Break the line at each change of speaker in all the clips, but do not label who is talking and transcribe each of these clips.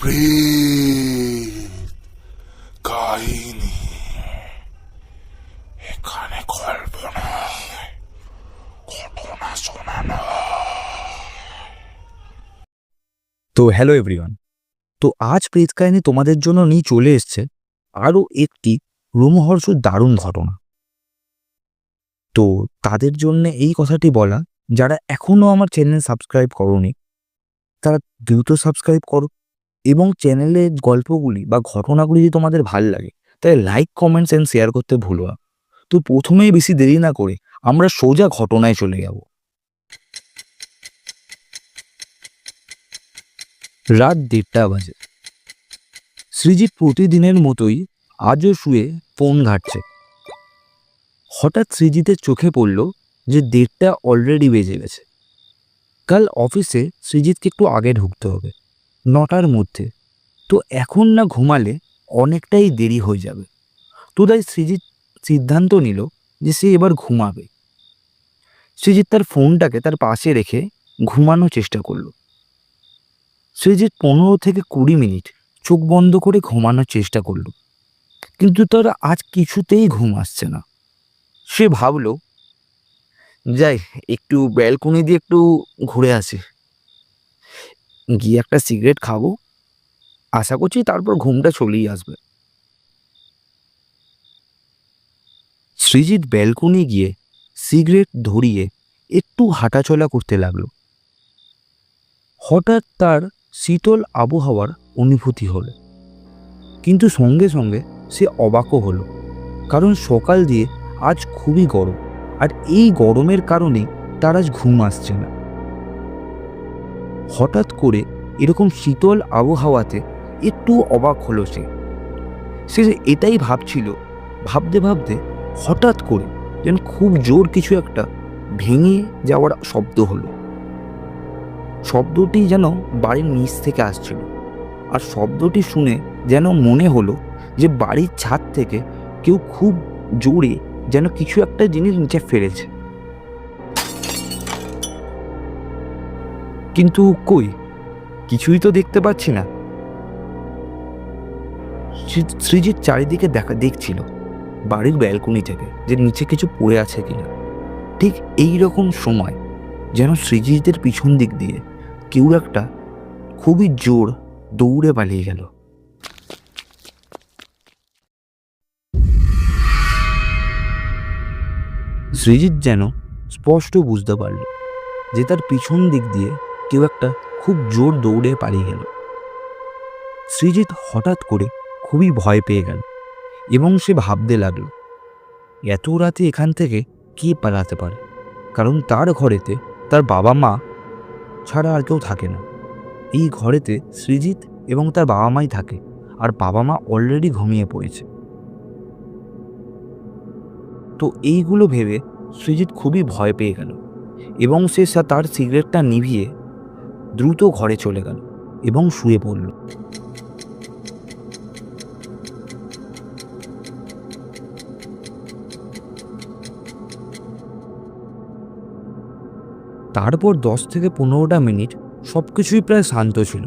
প্রেত কাহিনী এখানে ঘটনা শোনানো।
তো হ্যালো এভরিওয়ান তো আজ প্রেত কাহিনী তোমাদের জন্য নিয়ে চলে এসছে আরও একটি রোমহর্ষ দারুণ ঘটনা। তো তাদের জন্য এই কথাটি বলা, যারা এখনও আমার চ্যানেল সাবস্ক্রাইব করনি, তারা দ্রুত সাবস্ক্রাইব করো এবং চ্যানেলের গল্পগুলি বা ঘটনাগুলি যদি তোমাদের ভালো লাগে, তাহলে লাইক কমেন্টস অ্যান্ড শেয়ার করতে ভুলো না। তো প্রথমেই বেশি দেরি না করে আমরা সোজা ঘটনায় চলে যাব। রাত দেড়টা বাজে। সৃজিৎ প্রতিদিনের মতোই আজও শুয়ে ফোন ঘাটছে। হঠাৎ সৃজিতের চোখে পড়ল যে দেড়টা অলরেডি বেজে গেছে। কাল অফিসে সৃজিতকে একটু আগে ঢুকতে হবে। নটার মধ্যে। তো এখন না ঘুমালে অনেকটাই দেরি হয়ে যাবে। তো তাই সৃজিত সিদ্ধান্ত নিল যে সে এবার ঘুমাবে। সৃজিত তার ফোনটাকে তার পাশে রেখে ঘুমানোর চেষ্টা করল। সৃজিত পনেরো থেকে কুড়ি মিনিট চোখ বন্ধ করে ঘুমানোর চেষ্টা করল। কিন্তু তার আজ কিছুতেই ঘুম আসছে না। সে ভাবলো, যাই, একটু ব্যালকনি দিয়ে একটু ঘুরে আসি। গিয়ে একটা সিগারেট খাব। আশা করছি তারপর ঘুমটা চলেই আসবে। সৃজিত ব্যালকনি গিয়ে সিগারেট ধরিয়ে একটু হাঁটাচলা করতে লাগল। হঠাৎ তার শীতল আবহাওয়ার অনুভূতি হলো। কিন্তু সঙ্গে সঙ্গে সে অবাকও হলো। কারণ সকাল দিয়ে আজ খুবই গরম। আর এই গরমের কারণেই তার আজ ঘুম আসছে না। হঠাৎ করে এরকম শীতল আবহাওয়াতে একটু অবাক হলো সে। সে এটাই ভাবছিল, ভাবতে ভাবতে হঠাৎ করে যেন খুব জোর কিছু একটা ভেঙে যাওয়ার শব্দ হলো। শব্দটি যেন বাড়ির নিচ থেকে আসছিল আর শব্দটি শুনে যেন মনে হলো যে বাড়ির ছাদ থেকে কেউ খুব জোরে যেন কিছু একটা জিনিস নিচে ফেলেছে। কিন্তু কই? কিছুই তো দেখতে পাচ্ছি না। সৃজিত চারিদিকে দেখা দেখছিল, বাড়ির ব্যালকনি থেকে, যে নিচে কিছু পড়ে আছে কিনা। ঠিক এই রকম সময়, যেন সৃজিতের পিছন দিক দিয়ে কেউ একটা খুবই জোর দৌড়ে পালিয়ে গেল। সৃজিত যেন স্পষ্ট বুঝতে পারল যে তার পিছন দিক দিয়ে কেউ একটা খুব জোর দৌড়ে পালিয়ে গেল। সৃজিত হঠাৎ করে খুবই ভয় পেয়ে গেল এবং সে ভাবতে লাগল, এত রাতে এখান থেকে কে পালাতে পারে? কারণ তার ঘরেতে তার বাবা মা ছাড়া আর কেউ থাকে না। এই ঘরেতে সৃজিত এবং তার বাবা মাই থাকে আর বাবা মা অলরেডি ঘুমিয়ে পড়েছে। তো এইগুলো ভেবে সৃজিত খুবই ভয় পেয়ে গেল এবং সে তার সিগারেটটা নিভিয়ে দ্রুত ঘরে চলে গেল এবং শুয়ে পড়ল। তারপর দশ থেকে পনেরোটা মিনিট সব কিছুই প্রায় শান্ত ছিল,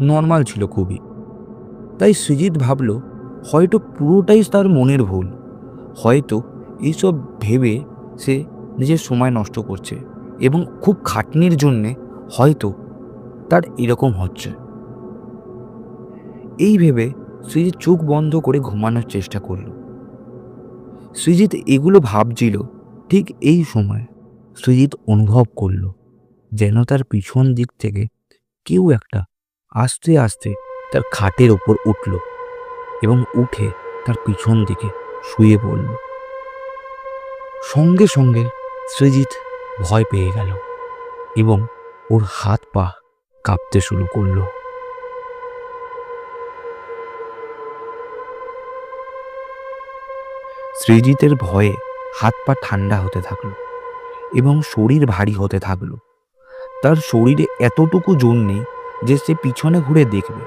নর্মাল ছিল খুবই। তাই সৃজিত ভাবল, হয়তো পুরোটাই তার মনের ভুল, হয়তো এইসব ভেবে সে নিজের সময় নষ্ট করছে এবং খুব খাটনির জন্যে হয়তো তার এরকম হচ্ছে। এই ভেবে সৃজিত চোখ বন্ধ করে ঘুমানোর চেষ্টা করল। সৃজিত এগুলো ভাবছিল ঠিক এই সময় সৃজিত অনুভব করল যেন তার পিছন দিক থেকে কেউ একটা আস্তে আস্তে তার খাটের ওপর উঠল এবং উঠে তার পিছন দিকে শুয়ে পড়ল। সঙ্গে সঙ্গে সৃজিত ভয় পেয়ে গেল এবং ওর হাত পা কাঁপতে শুরু করল। সৃজিতের ভয়ে হাত পা ঠান্ডা হতে থাকল এবং শরীর ভারী হতে থাকল। তার শরীরে এতটুকু জোর নেই যে সে পিছনে ঘুরে দেখবে,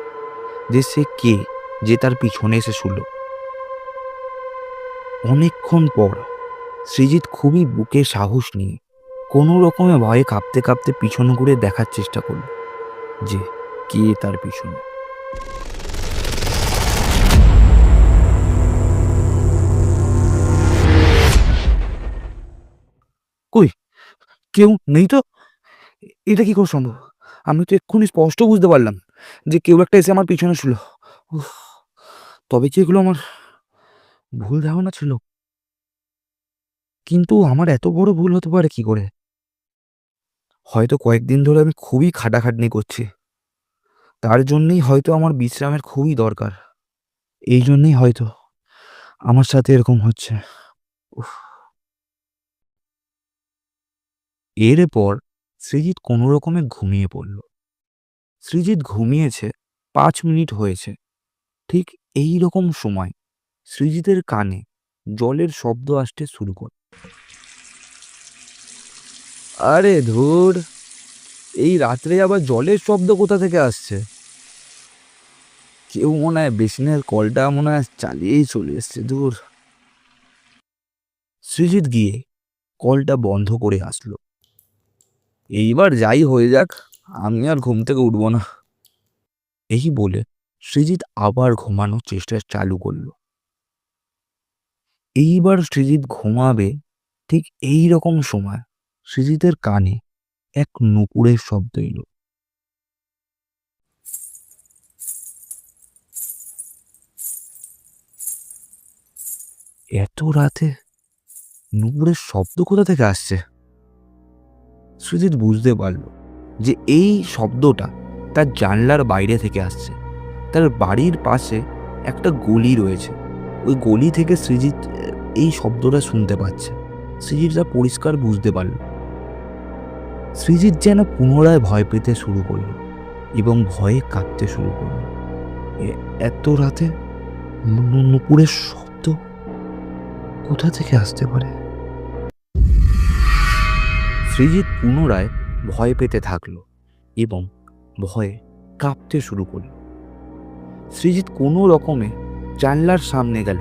যে সে কে, যে তার পিছনে এসে শুলো। অনেকক্ষণ পর সৃজিত খুবই বুকে সাহস নিয়ে কোনো রকমে ভয়ে কাঁপতে কাঁপতে পিছন ঘুরে দেখার চেষ্টা করল যে কে তার পিছনে। কই? কেউ নেই তো? এটা কি করে সম্ভব? আমি তো এক্ষুনি স্পষ্ট বুঝতে পারলাম যে কেউ একটা এসে আমার পিছনে ছিল। তবে কি এগুলো আমার ভুল ধারণা ছিল? কিন্তু আমার এত বড় ভুল হতে পারে কি করে? হয়তো কয়েকদিন ধরে আমি খুবই খাটাখাটনি করছি। তার জন্যই হয়তো আমার বিশ্রামের খুবই দরকার। এই জন্যই হয়তো আমার সাথে এরকম হচ্ছে। এরপর সৃজিত কোনো রকমে ঘুমিয়ে পড়ল। সৃজিত ঘুমিয়েছে, পাঁচ মিনিট হয়েছে। ঠিক এই রকম সময় সৃজিতের কানে জলের শব্দ আসতে শুরু করে আরে ধুর, এই রাত্রে আবার জলের শব্দ কোথা থেকে আসছে? কেউ মনে হয় বেসিনের কলটা মনে হয় চালিয়েই চলে এসছে দূর সৃজিত গিয়ে কলটা বন্ধ করে আসলো। এইবার যাই হয়ে যাক, আমি আর ঘুম থেকে উঠবো না। এই বলে সৃজিত আবার ঘুমানোর চেষ্টা চালু করল। এইবার সৃজিত ঘুমাবে ঠিক এই রকম সময়। সৃজিতের কানে এক নুপুরের শব্দ এলো। এত রাতে নুপুরের শব্দ কোথা থেকে আসছে? সৃজিত বুঝতে পারল যে এই শব্দটা তার জানলার বাইরে থেকে আসছে। তার বাড়ির পাশে একটা গলি রয়েছে। ওই গলি থেকে সৃজিত এই শব্দটা শুনতে পাচ্ছে। সৃজিত তা পরিষ্কার বুঝতে পারল। সৃজিত যেন পুনরায় ভয় পেতে শুরু করল এবং ভয়ে কাঁদতে শুরু করল। এত রাতে নুপুরের শব্দ কোথা থেকে আসতে পারে? সৃজিত পুনরায় ভয় পেতে থাকল এবং ভয়ে কাঁপতে শুরু করল। সৃজিত কোনো রকমে জানলার সামনে গেল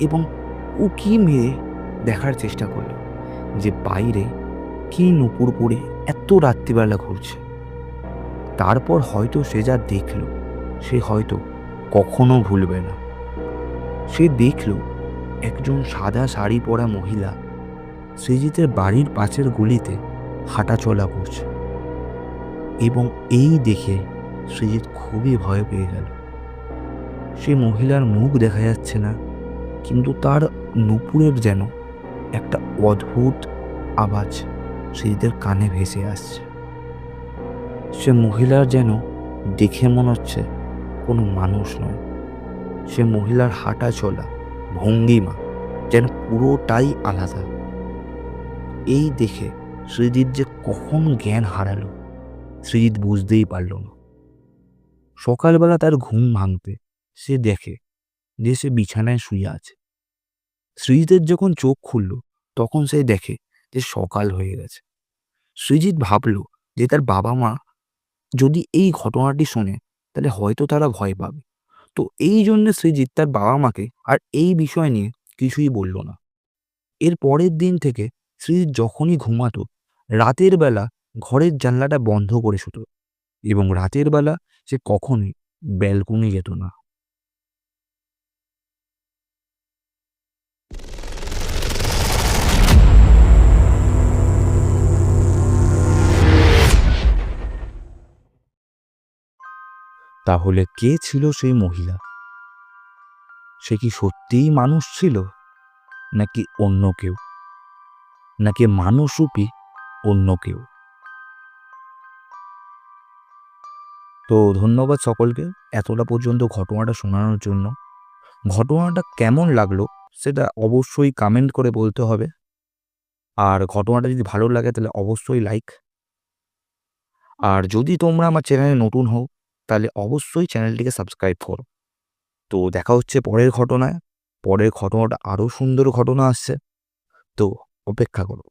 এবং উকি মেরে দেখার চেষ্টা করল যে বাইরে কি নুপুর পড়ে এত রাত্রিবেলা ঘুরছে। তারপর হয়তো সে যা দেখল, সে হয়তো কখনো ভুলবে না। সে দেখল একজন সাদা শাড়ি পরা মহিলা সৃজিতের বাড়ির পাশের গলিতে হাঁটাচলা করছে। এবং এই দেখে সৃজিত খুবই ভয় পেয়ে গেল। সে মহিলার মুখ দেখা যাচ্ছে না, কিন্তু তার নুপুরের যেন একটা অদ্ভুত আওয়াজ সৃজিতের কানে ভেসে আসছে। সে মহিলার যেন দেখে মনে হচ্ছে কোনো মানুষ নয়। সে মহিলার হাঁটা চলা, ভঙ্গিমা যেন পুরোটাই আলাদা। এই দেখে সৃজিত যে কখন জ্ঞান হারালো সৃজিত বুঝতেই পারল না। সকালবেলা তার ঘুম ভাঙতে সে দেখে যে সে বিছানায় শুয়ে আছে। সৃজিতের যখন চোখ খুলল, তখন সে দেখে যে সকাল হয়ে গেছে। সৃজিত ভাবল যে তার বাবা মা যদি এই ঘটনাটি শোনে, তাহলে হয়তো তারা ভয় পাবে। তো এই জন্য সৃজিত তার বাবা মাকে আর এই বিষয় নিয়ে কিছুই বলল না। এর পরের দিন থেকে সৃজিত যখনই ঘুমাতো, রাতের বেলা ঘরের জানলাটা বন্ধ করে শুত এবং রাতের বেলা সে কখনোই ব্যালকনি যেত না। তাহলে কে ছিল সেই মহিলা? সে কি সত্যিই মানুষ ছিল? নাকি অন্য কেউ? নাকি মানুষরূপী অন্য কেউ? তো ধন্যবাদ সকলকে এতটা পর্যন্ত ঘটনাটা শোনানোর জন্য। ঘটনাটা কেমন লাগল সেটা অবশ্যই কমেন্ট করে বলতে হবে। আর ঘটনাটা যদি ভালো লাগে তাহলে অবশ্যই লাইক আর যদি তোমরা আমার চ্যানেলে নতুন হও তাহলে অবশ্যই চ্যানেলটিকে সাবস্ক্রাইব করো। তো দেখা হচ্ছে পরের ঘটনায়। পরের ঘটনাটা আরও সুন্দর ঘটনা আসছে। তো অপেক্ষা করো।